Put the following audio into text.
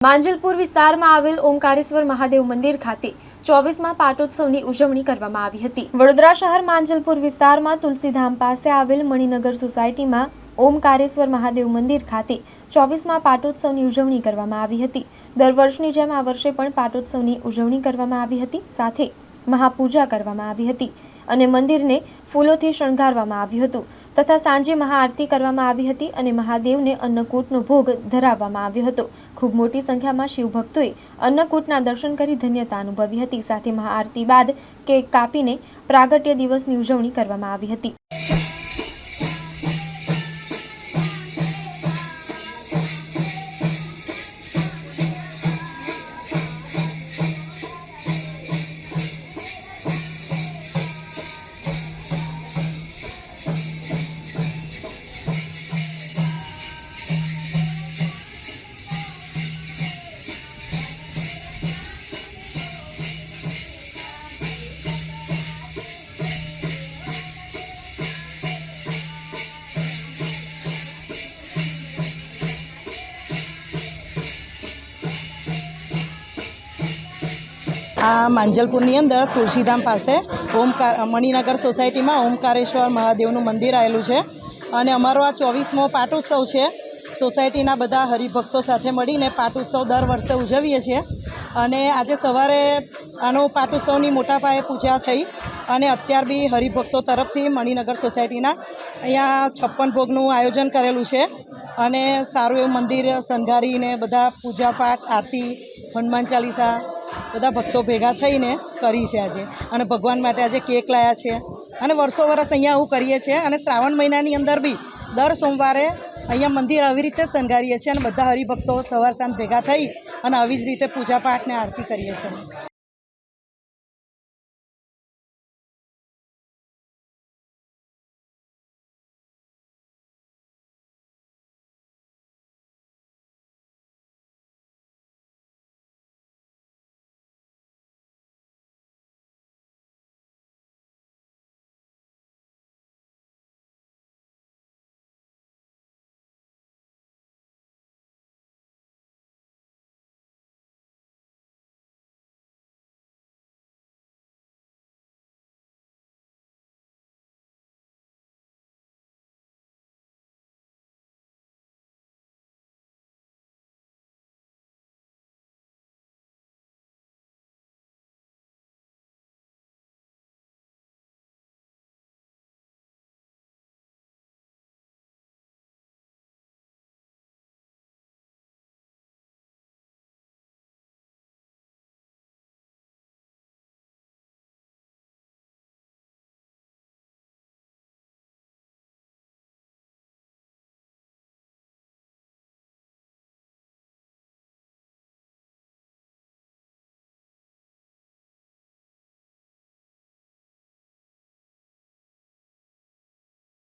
માંજલપુર વિસ્તારમાં આવેલ ઓમકારેશ્વર મહાદેવ મંદિર ખાતે ચોવીસમાં પાટોત્સવની ઉજવણી કરવામાં આવી હતી. વડોદરા શહેર માંજલપુર વિસ્તારમાં તુલસીધામ પાસે આવેલ મણિનગર સોસાયટીમાં ઓમકારેશ્વર મહાદેવ મંદિર ખાતે ચોવીસમાં પાટોત્સવની ઉજવણી કરવામાં આવી હતી. દર વર્ષની જેમ આ વર્ષે પણ પાટોત્સવની ઉજવણી કરવામાં આવી હતી. સાથે મહાપૂજા કરવામાં આવી હતી અને મંદિરને ફૂલોથી શણગારવામાં આવ્યું હતું તથા સાંજે મહાઆરતી કરવામાં આવી હતી અને મહાદેવને અન્નકૂટનો ભોગ ધરાવવામાં આવ્યો હતો. ખૂબ મોટી સંખ્યામાં શિવભક્તોએ અન્નકૂટના દર્શન કરી ધન્યતા અનુભવી હતી. સાથે મહાઆરતી બાદ કેક કાપીને પ્રાગટ્ય દિવસની ઉજવણી કરવામાં આવી હતી. આ માંજલપુરની અંદર તુલસીધામ પાસે ઓમકાર મણિનગર સોસાયટીમાં ઓમકારેશ્વર મહાદેવનું મંદિર આવેલું છે. અને અમારો આ ચોવીસમો પાટોત્સવ છે. સોસાયટીના બધા હરિભક્તો સાથે મળીને પાટોત્સવ દર વર્ષે ઉજવીએ છીએ. અને આજે સવારે આનો પાટોત્સવની મોટા પાયે પૂજા થઈ અને અત્યાર બી હરિભક્તો તરફથી મણિનગર સોસાયટીના અહીંયા છપ્પન ભોગનું આયોજન કરેલું છે. અને સારું એવું મંદિર શણગારીને બધા પૂજાપાઠ, આરતી, હનુમાન ચાલીસા બધા ભક્તો ભેગા થઈને કરી છે આજે. અને ભગવાન માટે આજે કેક લાયા છે. અને વર્ષો વર્ષ અહીંયા આવું કરીએ છીએ અને શ્રાવણ મહિનાની અંદર બી દર સોમવારે અહીંયા મંદિર આવી રીતે શણગારીએ છીએ અને બધા હરિભક્તો સવાર સાંજ ભેગા થઈ અને આવી જ રીતે પૂજાપાઠને આરતી કરીએ છીએ.